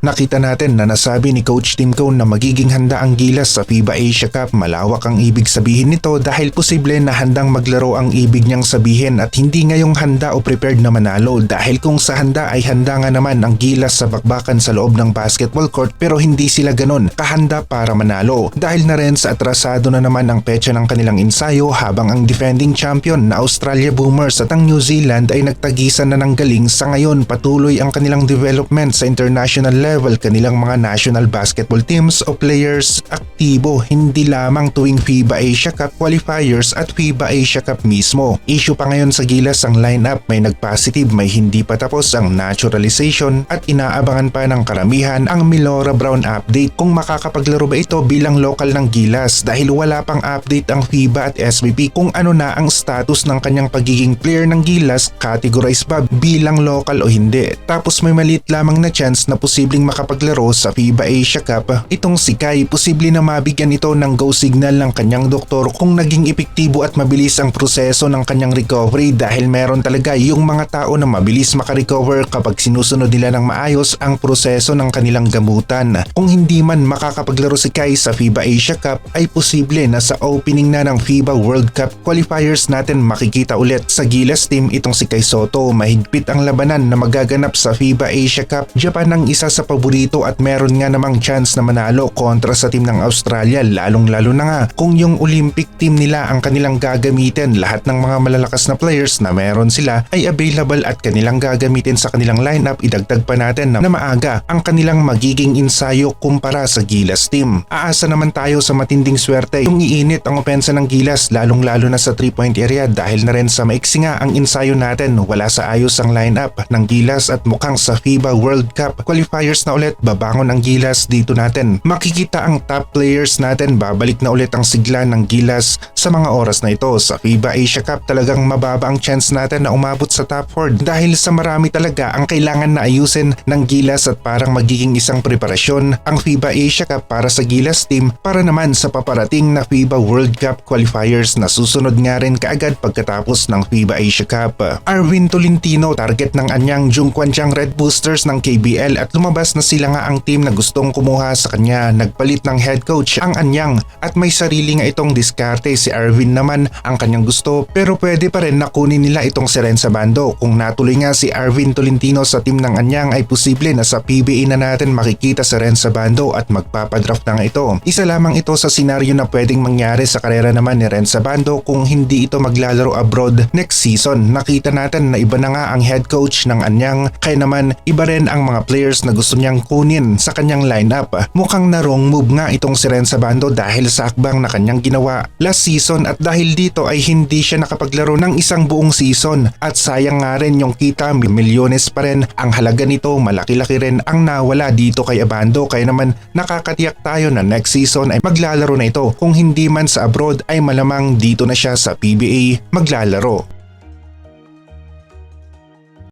Nakita natin na nasabi ni Coach Tim Cone na magiging handa ang Gilas sa FIBA Asia Cup. Malawak ang ibig sabihin nito dahil posible na handang maglaro ang ibig niyang sabihin at hindi ngayong handa o prepared na manalo. Dahil kung sa handa ay handa nga naman ang Gilas sa bakbakan sa loob ng basketball court pero hindi sila ganon kahanda para manalo. Dahil na rin sa atrasado na naman ang petsa ng kanilang ensayo habang ang defending champion na Australia Boomers at ang New Zealand ay nagtagisan na ng galing sa ngayon. Patuloy ang kanilang development sa international level kanilang mga national basketball teams o players aktibo hindi lamang tuwing FIBA Asia Cup qualifiers at FIBA Asia Cup mismo. Issue pa ngayon sa Gilas ang lineup may nag-positive may hindi pa tapos ang naturalization at inaabangan pa ng karamihan ang Milora Brown update kung makakapaglaro ba ito bilang local ng Gilas dahil wala pang update ang FIBA at SBP kung ano na ang status ng kanyang pagiging player ng Gilas categorize ba bilang local o hindi. Tapos may maliit lamang na chance na posibleng makapaglaro sa FIBA Asia Cup. Itong si Kai posible na mabigyan ito ng go signal ng kanyang doktor kung naging epektibo at mabilis ang proseso ng kanyang recovery dahil meron talaga yung mga tao na mabilis makarecover kapag sinusunod nila ng maayos ang proseso ng kanilang gamutan. Kung hindi man makakapaglaro si Kai sa FIBA Asia Cup ay posible na sa opening na ng FIBA World Cup qualifiers natin makikita ulit sa Gilas team itong si Kai Soto. Mahigpit ang labanan na magaganap sa FIBA Asia Cup. Japan ang isa sa paborito at meron nga namang chance na manalo kontra sa team ng Australia lalong lalo na nga kung yung Olympic team nila ang kanilang gagamitin. Lahat ng mga malalakas na players na meron sila ay available at kanilang gagamitin sa kanilang lineup. Idagdag pa natin na, maaga ang kanilang magiging ensayo kumpara sa Gilas team. Aasa naman tayo sa matinding swerte yung iinit ang opensa ng Gilas lalong lalo na sa 3 point area dahil na rin sa maiksi nga ang ensayo natin. Wala sa ayos ang lineup ng Gilas at mukhang sa FIBA World Cup qualifiers na ulit babangon ang Gilas dito natin. Makikita ang top players natin babalik na ulit ang sigla ng Gilas sa mga oras na ito. Sa FIBA Asia Cup talagang mababa ang chance natin na umabot sa top 4 dahil sa marami talaga ang kailangan na ayusin ng Gilas at parang magiging isang preparasyon ang FIBA Asia Cup para sa Gilas team para naman sa paparating na FIBA World Cup qualifiers na susunod nga rin kaagad pagkatapos ng FIBA Asia Cup. Arvin Tolentino target ng anyang Jungkwanchang Red Boosters ng KBL at lumabas na sila nga ang team na gustong kumuha sa kanya. Nagpalit ng head coach ang anyang at may sarili nga itong diskarte si Arvin naman ang kanyang gusto pero pwede pa rin nakunin nila itong si Renza Bando. Kung natuloy nga si Arvin Tolentino sa team ng anyang ay posible na sa PBA na natin makikita si Renza Bando at magpapadraft na nga ito. Isa lamang ito sa senaryo na pwedeng mangyari sa karera naman ni Renza Bando kung hindi ito maglalaro abroad next season. Nakita natin na iba na nga ang head coach ng anyang kaya naman iba rin ang mga players na gusto niyang kunin sa kanyang lineup. Mukhang na wrong move nga itong si Renza Bando dahil sa akbang na kanyang ginawa last season at dahil dito ay hindi siya nakapaglaro ng isang buong season at sayang nga rin yung kita milyones pa rin ang halaga nito malaki-laki rin ang nawala dito kay Abando kaya naman nakakatiyak tayo na next season ay maglalaro na ito kung hindi man sa abroad ay malamang dito na siya sa PBA maglalaro.